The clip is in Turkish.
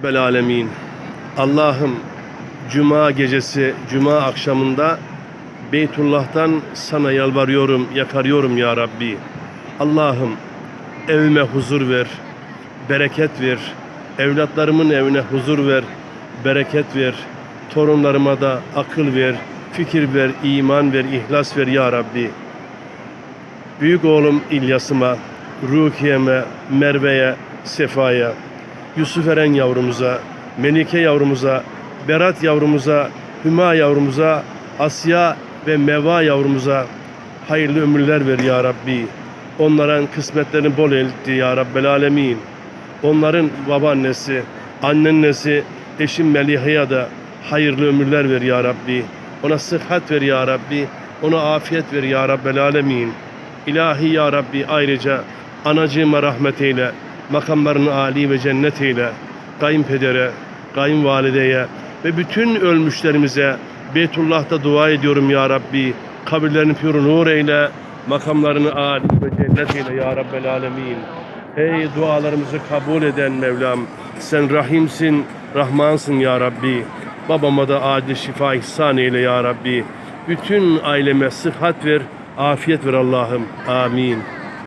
Rabbel Alemin. Allah'ım Cuma gecesi, Cuma akşamında Beytullah'tan sana yalvarıyorum, yakarıyorum ya Rabbi. Allah'ım evime huzur ver, bereket ver. Evlatlarımın evine huzur ver, bereket ver. Torunlarıma da akıl ver, fikir ver, iman ver, ihlas ver ya Rabbi. Büyük oğlum İlyas'ıma, Rukiye'me, Merve'ye, Sefa'ya, Yusuf Eren yavrumuza, Melike yavrumuza, Berat yavrumuza, Hüma yavrumuza, Asya ve Meva yavrumuza hayırlı ömürler ver ya Rabbi. Onların kısmetlerini bol etti ya Rabbel Alemin. Onların babaannesi, annennesi, eşim Meliha'ya da hayırlı ömürler ver ya Rabbi. Ona sıhhat ver ya Rabbi. Ona afiyet ver ya Rabbel Alemin. İlahi ya Rabbi ayrıca anacığıma rahmet eyle. Makamlarını âli ve cennet eyle. Kayınpedere, kayınvalideye ve bütün ölmüşlerimize Beytullah'ta dua ediyorum ya Rabbi. Kabirlerini pür nur eyle. Makamlarını âli ve cennet eyle ya Rabbel Alemin. Ey dualarımızı kabul eden Mevlam. Sen Rahimsin, Rahmansın ya Rabbi. Babama da acil şifa ihsan eyle ya Rabbi. Bütün aileme sıhhat ver, afiyet ver Allah'ım. Amin.